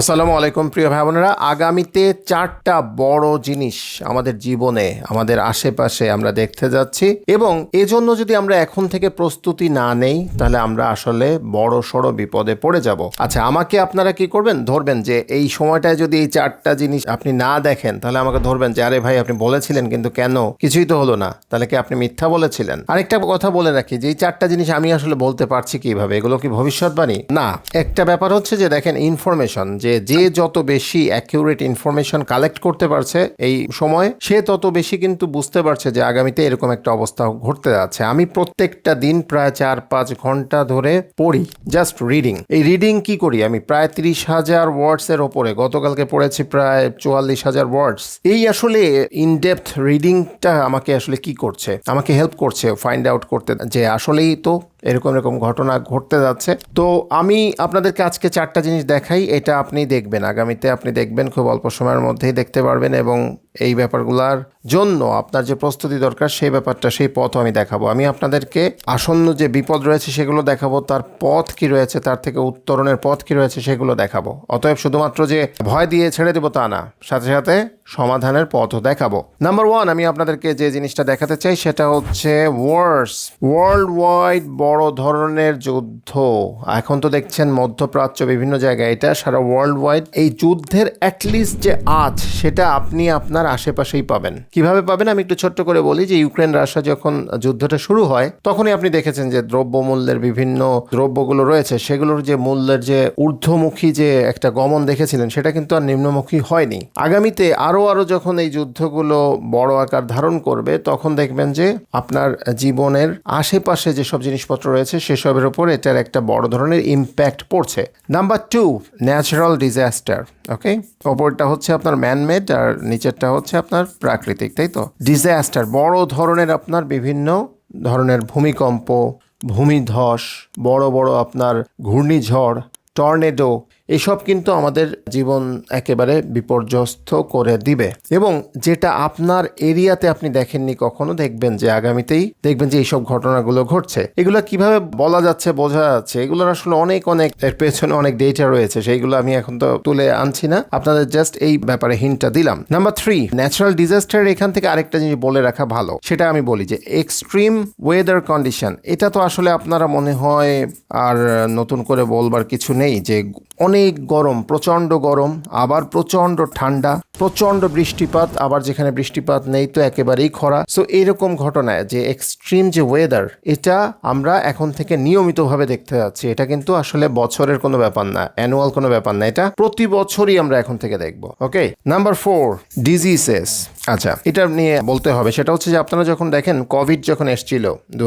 আসসালামু আলাইকুম, প্রিয় ভাই বোনেরা। আগামীতে চারটা বড় জিনিস আমাদের জীবনে, আমাদের আশেপাশে আমরা দেখতে যাচ্ছি। এবং এজন্য যদি আমরা এখন থেকে প্রস্তুতি না নেই, তাহলে আমরা আসলে বড় সড় বিপদে পড়ে যাব। আচ্ছা আমাকে আপনারা কি করবেন? ধরবেন যে এই সময়টায় যদি এই চারটা জিনিস আপনি না দেখেন, তাহলে আমাকে ধরবেন যে, আরে ভাই, আপনি বলেছিলেন কিন্তু কেন? কিছুই তো হলো না। তাহলে কি আপনি মিথ্যা বলেছিলেন? আরেকটা কথা বলে রাখি যে, এই চারটা জিনিস আমি আসলে বলতে পারছি কীভাবে? এগুলো কি ভবিষ্যৎবাণী? না। একটা ব্যাপার হচ্ছে যে, দেখেন ইনফরমেশন যে যে যে যত বেশি অ্যাকিউরেট ইনফরমেশন কালেক্ট করতে পারছে এই সময়, সে তত বেশি কিন্তু বুঝতে পারছে যে আগামীতে এরকম একটা অবস্থা ঘটতে যাচ্ছে। আমি প্রত্যেকটা দিন প্রায় চার পাঁচ ঘণ্টা ধরে পড়ি জাস্ট রিডিং এই রিডিং কি করি? আমি প্রায় তিরিশ হাজার ওয়ার্ডস এর ওপরে, গতকালকে পড়েছি প্রায় চুয়াল্লিশ হাজার ওয়ার্ডস এই আসলে ইনডেপথ রিডিংটা আমাকে আসলে কি করছে? আমাকে হেল্প করছে ফাইন্ড আউট করতে। যে আসলেই তো এরকম এরকম ঘটনা ঘটতে যাচ্ছে। তো আমি আপনাদেরকে আজকে চারটা জিনিস দেখাই, এটা আপনি দেখবেন। আগামীতে আপনি দেখবেন, খুব অল্প সময়ের মধ্যেই দেখতে পারবেন এবং এই ব্যাপারগুলোর জন্য আপনার যে প্রস্তুতি দরকার, সেই ব্যাপারটা, সেই পথ আমি দেখাবো। আমি আপনাদেরকে আসন্ন যে বিপদ রয়েছে, সেগুলো দেখাবো। তার পথ কি রয়েছে, তার থেকে উত্তরণের পথ কি রয়েছে, সেগুলো দেখাবো। অতএব শুধুমাত্র যে ভয় দিয়ে ছেড়ে দেবো তা না, সাথে সাথে সমাধানের পথও দেখাবো। নাম্বার ওয়ান আমি আপনাদেরকে যে জিনিসটা দেখাতে চাই, সেটা হচ্ছে ওয়ার্স ওয়ার্ল্ড ওয়াইড বড় ধরনের যুদ্ধ। এখন তো দেখছেন মধ্যপ্রাচ্য, বিভিন্ন জায়গায় এটা, সারা ওয়ার্ল্ড ওয়াইড এই যুদ্ধের অ্যাটলিস্ট যে আজ সেটা আপনি আপনার আশেপাশেই পাবেন। কীভাবে পাবেন? আমি একটু ছোট্ট করে বলি যে ইউক্রেন রাশিয়া যখন যুদ্ধটা শুরু হয়, তখনই আপনি দেখেছেন যে দ্রব্য মূল্যের বিভিন্ন দ্রব্যগুলো রয়েছে, সেগুলোর যে মূল্যের যে ঊর্ধ্বমুখী যে একটা গমন দেখেছিলেন, সেটা কিন্তু আর নিম্নমুখী হয়নি। আগামীতে আরও আরও যখন এই যুদ্ধগুলো বড় আকার ধারণ করবে, তখন দেখবেন যে আপনার জীবনের আশেপাশে যেসব জিনিসপত্র রয়েছে, সেসবের উপর এটার একটা বড় ধরনের ইম্প্যাক্ট পড়ছে। Number two natural disaster okay ওপরটা হচ্ছে আপনার ম্যানমেড আর নিচেরটা হচ্ছে আপনার প্রাকৃতিক। তাই তো? ডিজাস্টার বড় ধরনের আপনার বিভিন্ন ধরনের ভূমিকম্প, ভূমিধস, বড় বড় আপনার ঘূর্ণিঝড় টর্নেডো এসব কিন্তু আমাদের জীবন একেবারে বিপর্যস্ত করে দিবে। এবং যেটা আপনার এরিয়াতে আপনি দেখেননি কখনো, দেখবেন যে আগামীতেই দেখবেন যে এইসব ঘটনাগুলো ঘটছে। এগুলো কীভাবে বলা যাচ্ছে, বোঝা যাচ্ছে, এগুলোর আসলে অনেক অনেক, এর পেছনে অনেক ডেটা রয়েছে, সেইগুলো আমি এখন তো তুলে আনছি না। আপনাদের জাস্ট এই ব্যাপারে হিন্টটা দিলাম। নাম্বার থ্রি ন্যাচারাল ডিজাস্টার এখান থেকে আরেকটা জিনিস বলে রাখা ভালো। সেটা আমি বলি যে এক্সট্রিম ওয়েদার কন্ডিশন এটা তো আসলে আপনারা মনে হয় আর নতুন করে বলবার কিছু নেই যে অনেক গরম, প্রচণ্ড গরম, আবার প্রচণ্ড ঠান্ডা, প্রচণ্ড বৃষ্টিপাত, আবার যেখানে বৃষ্টিপাত নেই তো একেবারেই খরা। সো এইরকম ঘটনায় যে এক্সট্রিম যে ওয়েদার এটা আমরা এখন থেকে নিয়মিতভাবে দেখতে যাচ্ছি। এটা কিন্তু আসলে বছরের কোনো ব্যাপার না অ্যানুয়াল কোনো ব্যাপার না। এটা প্রতি বছরই আমরা এখন থেকে দেখব ওকে নাম্বার ফোর ডিজিজেস আচ্ছা এটা নিয়ে বলতে হবে, সেটা হচ্ছে যে আপনারা যখন দেখেন কোভিড যখন এসেছিল দু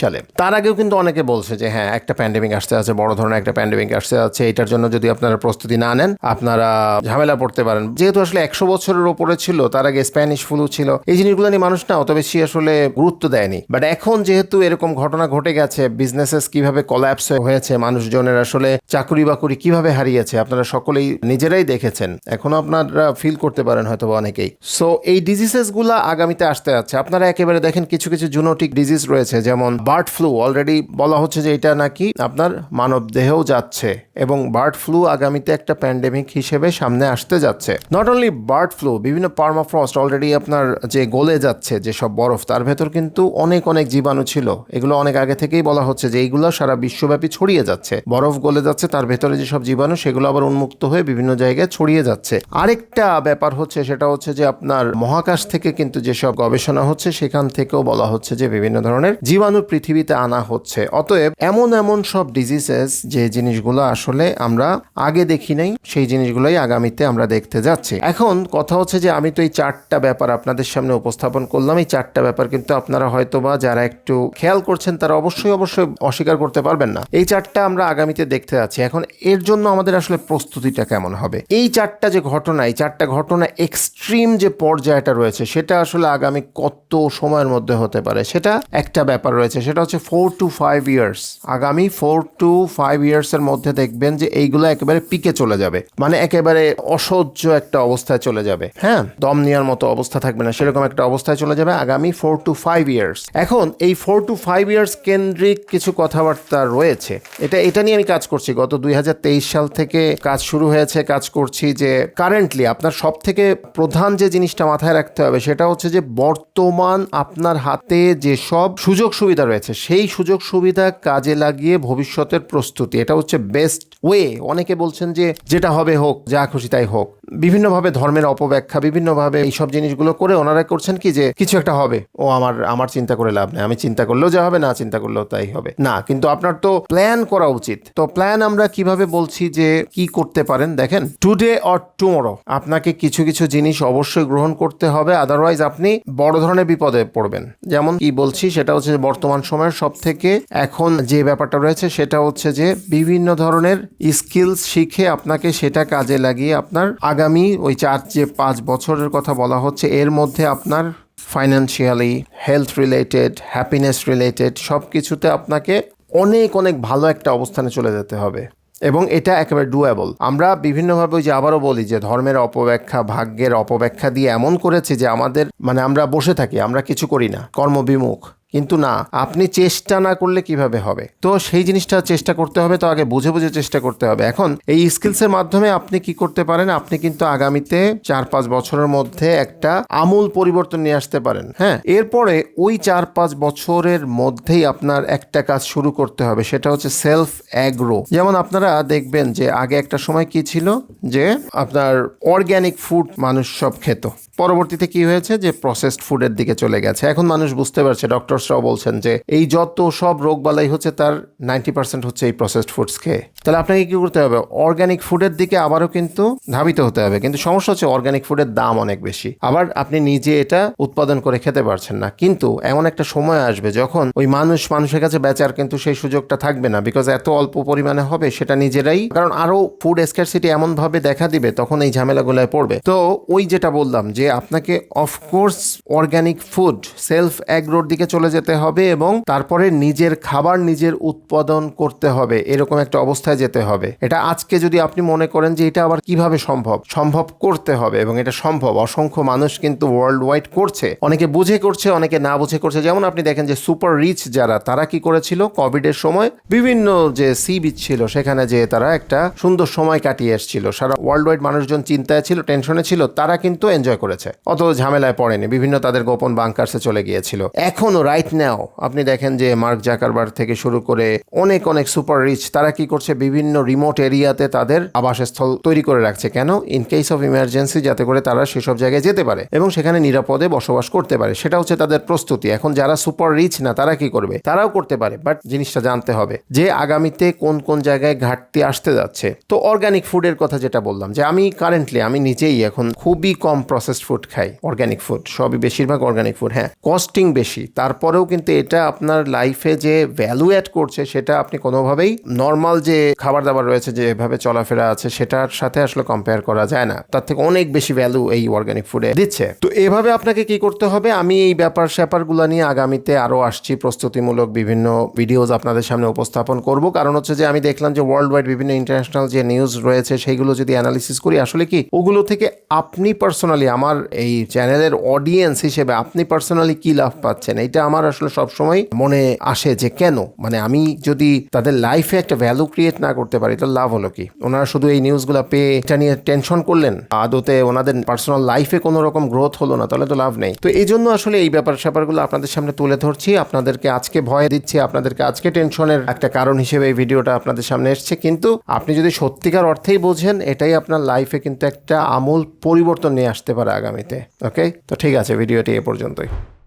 সালে, তার আগেও কিন্তু অনেকে বলছে যে হ্যাঁ একটা প্যান্ডেমিক আসতে আছে, বড় ধরনের একটা প্যান্ডেমিক আসতে আছে, এটার জন্য যদি আপনারা প্রস্তুতি না নেন, আপনারা ঝামেলা পড়তে পারেন। যেহেতু আসলে একশো বছরের ওপরে ছিল, তার আগে স্প্যানিশ ফ্লু ছিল, এই জিনিসগুলো নিয়ে মানুষ না অত বেশি আসলে গুরুত্ব দেয়নি। বাট এখন যেহেতু এরকম ঘটনা ঘটে গেছে বিজনেসেস কীভাবে কলাপস হয়েছে, মানুষজনের আসলে চাকরি বাকুরি কীভাবে হারিয়েছে, আপনারা সকলেই নিজেরাই দেখেছেন। এখনও আপনারা ফিল করতে পারেন হয়তো অনেকেই। সো এই ডিজিজেসগুলা আগামীতে আসতে যাচ্ছে। আপনারা একেবারে দেখেন কিছু কিছু জুনোটিক ডিজিজ রয়েছে, যেমন বার্ড ফ্লু অলরেডি বলা হচ্ছে যে এটা নাকি আপনার মানব দেহেও যাচ্ছে এবং বার্ড ফ্লু আগামীতে একটা প্যান্ডেমিক হিসেবে সামনে আসতে যাচ্ছে। নট অনলি বার্ড ফ্লু, বিভিন্ন পার্মাফ্রস্ট অলরেডি আপনার যে গলে যাচ্ছে যেসব বরফ, তার ভেতর কিন্তু অনেক অনেক জীবাণু ছিল। এগুলো অনেক আগে থেকেই বলা হচ্ছে যে এইগুলো সারা বিশ্বব্যাপী ছড়িয়ে যাচ্ছে। বরফ গলে যাচ্ছে, তার ভেতরে যেসব জীবাণু, সেগুলো আবার উন্মুক্ত হয়ে বিভিন্ন জায়গায় ছড়িয়ে যাচ্ছে। আরেকটা ব্যাপার হচ্ছে, সেটা হচ্ছে যে আপনার মহাকাশ থেকে কিন্তু যেসব গবেষণা হচ্ছে, সেখান থেকেও বলা হচ্ছে যে বিভিন্ন ধরনের জীবাণু পৃথিবীতে আনা হচ্ছে। অতএব এমন এমন সব ডিজিজেস যে জিনিসগুলো আসলে আমরা আগে দেখি নাই, সেই জিনিসগুলোই আগামীতে আমরা দেখতে যাচ্ছি। এখন কথা হচ্ছে যে আমি তো এই চারটা ব্যাপার আপনাদের সামনে উপস্থাপন করলাম। এই চারটা ব্যাপার কিন্তু আপনারা হয়তোবা যারা একটু খেয়াল করছেন, তারা অবশ্যই অবশ্যই অস্বীকার করতে পারবেন না। এই চারটা আমরা আগামীতে দেখতে যাচ্ছি। এখন এর জন্য আমাদের আসলে প্রস্তুতিটা কেমন হবে? এই চারটা যে ঘটনা, এই চারটা ঘটনা এক্সট্রিম যে পর্যায়টা রয়েছে, সেটা আসলে আগামী কত সময়ের মধ্যে হতে পারে? সেটা একটা ব্যাপার রয়েছে, সেটা হচ্ছে ফোর টু ফাইভ ইয়ার্স আগামী ফোর টু ফাইভ ইয়ার্স এর মধ্যে দেখবেন যে এইগুলো একেবারে পিকে চলে যাবে। মানে একেবারে অসহ্য একটা অবস্থায় চলে যাবে। হ্যাঁ দম নেওয়ার মতো অবস্থা থাকবে না, সেরকম একটা অবস্থায় চলে যাবে আগামী ফোর টু ফাইভ ইয়ার্স এখন এই ফোর টু ফাইভ ইয়ার্স কেন্দ্রিক কিছু কথাবার্তা রয়েছে। এটা এটা নিয়ে আমি কাজ করছি। গত দুই হাজার তেইশ সাল থেকে কাজ শুরু হয়েছে, কাজ করছি যে কারেন্টলি আপনার সব থেকে প্রধান যে জিনিসটা মাথায় রাখতে হবে সেটা হচ্ছে যে বর্তমান আপনার হাতে যেসব সুযোগ সুবিধা রয়েছে, সেই সুযোগ সুবিধা কাজে লাগিয়ে ভবিষ্যতের প্রস্তুতি। এটা হচ্ছে বেস্ট ওয়ে অনেকে বলছেন যে যেটা হবে হোক, যা খুশি তাই হোক। বিভিন্নভাবে ধর্মের অপব্যাখ্যা, বিভিন্নভাবে এইসব জিনিসগুলো করে ওনারা করছেন কি যে কিছু একটা হবে। ও আমার আমার চিন্তা করে লাভ নেই, আমি চিন্তা করলেও যা হবে, না চিন্তা করলেও তাই হবে। না, কিন্তু আপনার তো প্ল্যান করা উচিত। তো প্ল্যান আমরা কীভাবে বলছি যে কি করতে পারেন? দেখেন টুডে অর টুমোরো আপনাকে কিছু কিছু জিনিস অবশ্যই গ্রহণ করতে হবে আদারওয়াইজ আপনি বড় ধরনের বিপদে পড়বেন। যেমন কি বলছি, সেটা হচ্ছে বর্তমান সময়ের সব থেকে এখন যে ব্যাপারটা রয়েছে, সেটা হচ্ছে যে বিভিন্ন ধরনের স্কিলস শিখে আপনাকে সেটা কাজে লাগিয়ে আপনার আগামী ওই চার যে পাঁচ বছরের কথা বলা হচ্ছে, এর মধ্যে আপনার financially health related happiness related সব কিছুতে আপনাকে অনেক অনেক ভালো একটা অবস্থানে চলে যেতে হবে। এবং এটা একেবারে ডুয়েবল আমরা বিভিন্নভাবে ওই যে আবারও বলি যে ধর্মের অপব্যাখ্যা, ভাগ্যের অপব্যাখ্যা দিয়ে এমন করেছে যে আমাদের মানে আমরা বসে থাকি, আমরা কিছু করি না। কর্মবিমুখ। কিন্তু না, আপনি চেষ্টা না করলে কীভাবে হবে? তো সেই জিনিসটা চেষ্টা করতে হবে, তো আগে বুঝে বুঝে চেষ্টা করতে হবে। এখন, এই স্কিলসের মাধ্যমে আপনি কি করতে পারেন? আপনি কিন্তু আগামীতে চার পাঁচ বছরের মধ্যে একটা আমূল পরিবর্তন নিয়ে আসতে পারেন হ্যাঁ? এরপরে ওই চার পাঁচ বছরের মধ্যেই আপনার একটা কাজ শুরু করতে হবে, সেটা হচ্ছে সেলফ অ্যাগ্রো যেমন আপনারা দেখবেন যে, আগে একটা সময় কি ছিল? যে, আপনার অর্গ্যানিক ফুড মানুষ সব খেত। পরবর্তীতে কি হয়েছে? যে প্রসেসড ফুডের দিকে চলে গেছে। এখন মানুষ বুঝতে পারছে ডক্টরসরাও বলছেন যে এই যত সব রোগ বালাই হচ্ছে, তার নাইনটি পার্সেন্ট হচ্ছে এই প্রসেসড ফুডস খেয়ে। তাহলে আপনাকে কি করতে হবে? অর্গ্যানিক ফুডের দিকে আবারও কিন্তু ধাবিত হতে হবে। কিন্তু সমস্যা হচ্ছে অর্গ্যানিক ফুডের দাম অনেক বেশি। আবার আপনি নিজে এটা উৎপাদন করে খেতে পারছেন না। কিন্তু এমন একটা সময় আসবে যখন ওই মানুষ, মানুষের কাছে বেচার কিন্তু সেই সুযোগটা থাকবে না। বিকজ এত অল্প পরিমাণে হবে, সেটা নিজেরাই কারণ আরও ফুড স্ক্যারসিটি এমন ভাবে দেখা দিবে, তখন এই ঝামেলাগুলোয় পড়বে। তো ওই যেটা বললাম যে আপনাকে of course organic food self অ্যাগ্রোর দিকে চলে যেতে হবে এবং তারপরে নিজের খাবার নিজের উৎপাদন করতে হবে। এরকম একটা অবস্থায় যেতে হবে। এটা আজকে যদি আপনি মনে করেন যে এটা আবার কীভাবে সম্ভব? সম্ভব করতে হবে এবং এটা সম্ভব। অসংখ্য মানুষ কিন্তু ওয়ার্ল্ড ওয়াইড করছে। অনেকে বুঝে করছে, অনেকে না বুঝে করছে। যেমন আপনি দেখেন যে সুপার রিচ যারা, তারা কি করেছিল? কোভিডের সময় বিভিন্ন যে সি বিচ ছিল, সেখানে যে তারা একটা সুন্দর সময় কাটিয়ে এসেছিল। সারা ওয়ার্ল্ড ওয়াইড মানুষজন চিন্তায় ছিল টেনশনে ছিল, তারা কিন্তু এনজয় করেছে। অত ঝামেলায় পড়েনি। বিভিন্ন তাদের গোপন বাংকার্সে চলে গিয়েছিল। এখনও রাইট নাও আপনি দেখেন যে মার্ক জাকারবার থেকে শুরু করে অনেক অনেক সুপার রিচ তারা কি করছে? বিভিন্ন রিমোট এরিয়াতে তাদের আবাসস্থল তৈরি করে রাখছে। কেন? ইন কেস অফ ইমার্জেন্সি যাতে করে তারা সেসব জায়গায় যেতে পারে এবং সেখানে নিরাপদে বসবাস করতে পারে। সেটা হচ্ছে তাদের প্রস্তুতি। এখন যারা সুপার রিচ না, তারা কি করবে? তারাও করতে পারে বাট জিনিসটা জানতে হবে যে আগামীতে কোন কোন জায়গায় ঘাটতি আসতে যাচ্ছে। তো অর্গানিক ফুডের কথা যেটা বললাম, যে আমি কারেন্টলি আমি নিজেই এখন খুবই কম প্রসেসড ফুড খাই। অর্গানিক ফুড সবই বেশিরভাগ অর্গানিক ফুড হ্যাঁ। কস্টিং বেশি তারপরেও কিন্তু এটা আপনার লাইফে যে ভ্যালু অ্যাড করছে, সেটা আপনি কোনোভাবেই নর্মাল যে খাবার দাবার রয়েছে, যে এভাবে চলাফেরা আছে, সেটার সাথে আসলে কম্পেয়ার করা যায় না। তার থেকে অনেক বেশি ভ্যালু এই অর্গানিক ফুডে দিচ্ছে। তো এভাবে আপনাকে কি করতে হবে? আমি এই ব্যাপার স্যাপারগুলো নিয়ে আগামীতে আরও আসছি, প্রস্তুতিমূলক বিভিন্ন ভিডিওজ আপনাদের সামনে উপস্থাপন করব। কারণ হচ্ছে যে, আমি দেখলাম যে ওয়ার্ল্ড ওয়াইড বিভিন্ন ইন্টারন্যাশনাল যে নিউজ রয়েছে সেইগুলো যদি অ্যানালিসিস করি, আসলে কি ওগুলো থেকে আপনি পার্সোনালি আমার এই চ্যানেলের অডিয়েন্স হিসেবে আপনি পার্সোনালি কি লাভ পাচ্ছেন? এটা আমার আসলে সবসময় মনে আসে যে কেন? মানে আমি যদি তাদের লাইফে একটা ভ্যালু ক্রিয়েট না করতে পারি তো লাভ হলো কি? ওনারা শুধু এই নিউজগুলো পেয়ে এটা নিয়ে টেনশন করলেন? আদতে ওনাদের পার্সোনাল লাইফে কোনো রকম গ্রোথ হলো না, তাহলে তো লাভ নেই। তো এই জন্য আসলে এই ব্যাপার স্যাপারগুলো আপনাদের সামনে তুলে ধরছি। আপনাদেরকে আজকে ভয় দিচ্ছি, আপনাদেরকে আজকে টেনশনের একটা কারণ হিসেবে এই ভিডিওটা আপনাদের সামনে এসছে। কিন্তু আপনি যদি সত্যিকার অর্থেই বোঝেন, এটাই আপনার লাইফে কিন্তু একটা আমূল পরিবর্তন নিয়ে আসতে পারে আগামীতে। ওকে তো ঠিক আছে, ভিডিওটি এ পর্যন্তই।